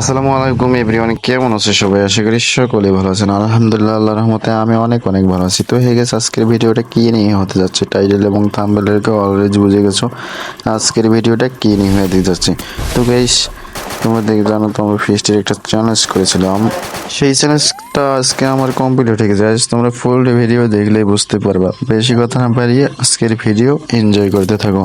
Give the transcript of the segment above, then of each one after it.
আসসালামু আলাইকুম এভরিওয়ান, কেমন আছে সবাই? আশা করি সকলে ভালো আছেন। আলহামদুলিল্লাহ, আল্লাহর রহমতে আমি অনেক অনেক ভালো আছি। তো হয়ে গেছে আজকের ভিডিওটা কী নিয়ে হতে যাচ্ছে? টাইটেল এবং থাম্বেলেরকে অলরেডি বুঝে গেছো? আজকের ভিডিওটা কী নিয়ে হয়ে দিতে যাচ্ছে? তো গাইস তোমরা দেখে জানো, তো আমরা ফিস্টের একটা চ্যালেঞ্জ করেছিলাম। সেই চ্যালেঞ্জটা আজকে আমার কমপ্লিট হয়ে গেছে। আজ তোমরা ফুল ভিডিও দেখলেই বুঝতে পারবা। বেশি কথা না পারিয়ে আজকের ভিডিও এনজয় করতে থাকো।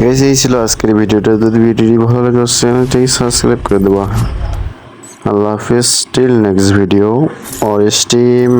Guys এই ছিল আজকের ভিডিওটা। যদি ভিডিওটি ভালো লাগে চ্যানেলটি সাবস্ক্রাইব করে দেবো। আল্লাহ হাফিজ। Till next video or steam